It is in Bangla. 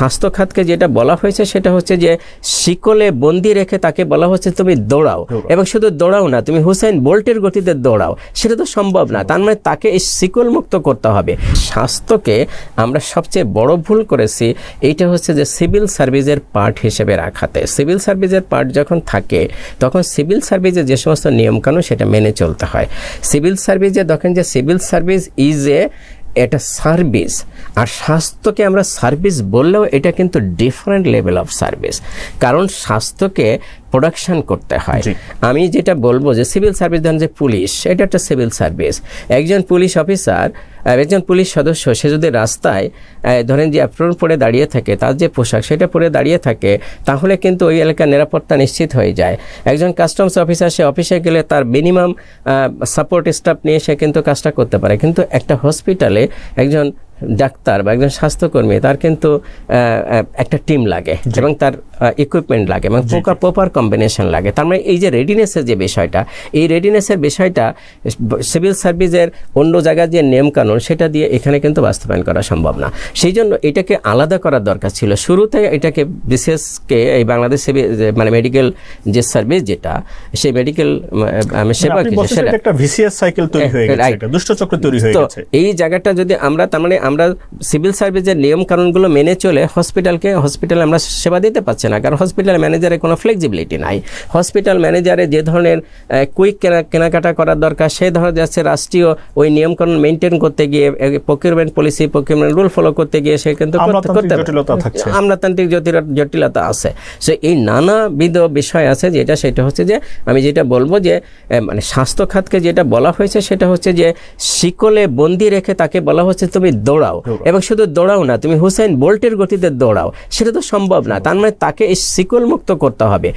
স্বাস্থ্য খাতকে যেটা বলা হয়েছে সেটা হচ্ছে যে শিকলে বন্দি রেখে তাকে বলা হচ্ছে তুমি দৌড়াও। এবং শুধু দৌড়াও না তুমি হুসাইন বোল্টের গতিতে দৌড়াও। সেটা তো সম্ভব না তার মানে তাকে এই শিকল মুক্ত করতে হবে। স্বাস্থ্যকে আমরা সবচেয়ে বড় ভুল করেছি এইটা হচ্ছে যে সিভিল সার্ভিসের পার্ট হিসেবে রাখাতে। সিভিল সার্ভিসের পার্ট যখন থাকে তখন সিভিল সার্ভিসে যে সমস্ত নিয়মকানুন সেটা মেনে চলতে হয়। সিভিল সার্ভিসে দেখেন যে সিভিল সার্ভিস ইজ এ এটা সার্ভিস আর স্বাস্থ্যকে আমরা সার্ভিস বললেও এটা কিন্তু ডিফারেন্ট লেভেল অফ সার্ভিস কারণ স্বাস্থ্যকে প্রোডাকশন করতে হয়। আমি যেটা বলব যে সিভিল সার্ভিস ধরেন যে পুলিশ এটা একটা সিভিল সার্ভিস একজন পুলিশ অফিসার একজন পুলিশ সদস্য, সে যদি রাস্তায় ধরেন যে অ্যাপ্রন পরে দাঁড়িয়ে থাকে, তার যে পোশাক সেটা পরে দাঁড়িয়ে থাকে, তাহলে কিন্তু ওই এলাকার নিরাপত্তা নিশ্চিত হয়ে যায়। একজন কাস্টমস অফিসার সে অফিসে গেলে তার মিনিমাম সাপোর্ট স্টাফ নিয়ে সে কিন্তু কাজটা করতে পারে। কিন্তু একটা হসপিটালে একজন ডাক্তার বা একজন স্বাস্থ্যকর্মী তার কিন্তু একটা টিম লাগে এবং তার ইকুইপমেন্ট লাগে এবং প্রপার প্রপার কম্বিনেশন লাগে। তার মানে এই যে রেডিনেসের যে বিষয়টা এই রেডিনেসের বিষয়টা সিভিল সার্ভিসের অন্য জায়গার যে নিয়মকানুন সেটা দিয়ে এখানে কিন্তু বাস্তবায়ন করা সম্ভব না। সেই জন্য এটাকে আলাদা করার দরকার ছিল। শুরুতে এটাকে বিশেষকে এই বাংলাদেশ মানে মেডিকেল যে সার্ভিস যেটা সেই মেডিকেল সেবা সেটা একটা ভিসিএস সাইকেল তৈরি হয়ে গেছে Right. এটা দুষ্ট চক্র তৈরি হয়ে তো গেছে। এই জায়গাটা যদি আমরা তার মানে আমরা সিভিল সার্ভিসের নিয়ম কানুনগুলো মেনে চলে হসপিটালকে হসপিটালে আমরা সেবা দিতে পারছি না। কারণ হসপিটাল ম্যানেজারের কোনো ফ্লেক্সিবিলিটি নাই। হসপিটাল ম্যানেজারে যে ধরনের কুইক কেনাকাটা করার দরকার সেই ধরনের যাচ্ছে রাষ্ট্রীয় ওই নিয়ম কানুন মেনটেন করতে গিয়ে procurement policy procurement rule follow করতে গিয়ে সে কিন্তু করতে- আমলাতান্ত্রিক জটিলতা আছে। সো এই নানাবিধ বিষয় আছে যেটা সেটা হচ্ছে যে আমি যেটা বলব যে মানে স্বাস্থ্য খাতকে যেটা বলা হয়েছে সেটা হচ্ছে যে শিকলে বন্দি রেখে তাকে বলা হচ্ছে তুমি দৌড়াও। এবং শুধু দৌড়াও না তুমি হুসাইন বোল্টের গতিতে দৌড়াও। সেটা তো সম্ভব না। তার মানে তাকে এই শিকল মুক্ত করতে হবে।